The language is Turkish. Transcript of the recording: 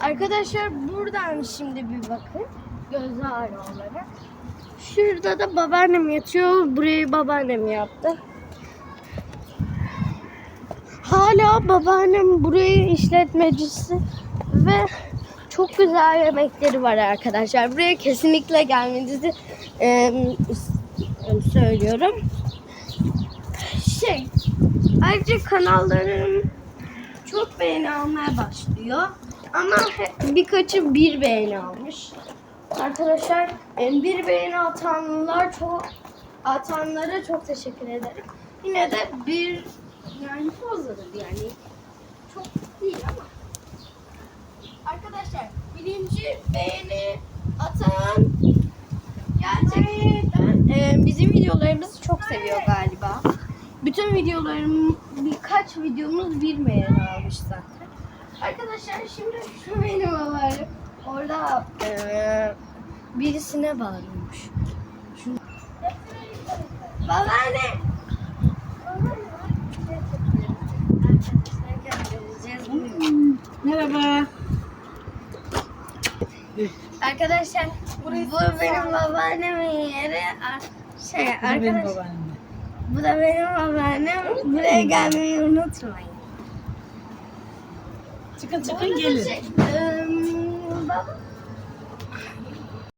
Arkadaşlar buradan şimdi bir bakın. Göz ağrı. Şurada da babaannem yatıyor. Burayı babaannem yaptı. Hala babaannem burayı işletmecisi ve çok güzel yemekleri var arkadaşlar. Buraya kesinlikle gelmenizi e, söylüyorum. Şey, ayrıca kanallarım çok beğeni almaya başlıyor. Ama birkaçı bir beğeni almış. Arkadaşlar bir beğeni atanlar çok atanlara çok teşekkür ederim. Yine de bir yani fazladır yani. Çok değil ama. Arkadaşlar birinci beğeni atan gerçekten e, bizim videolarımızı çok seviyor galiba. Bütün videolarım birkaç videomuz bir beğeni almış zaten. Arkadaşlar şimdi şu benim haberim. Orada e, birisine bağırmış. Şu... Babaanne! Merhaba. Arkadaşlar bu benim babaannemin yeri. Şey Bu benim arkadaş babaannem. bu da benim babaannem. Buraya gelmeyi unutmayın. Çıkın çıkın gelin. Şey, ım, baba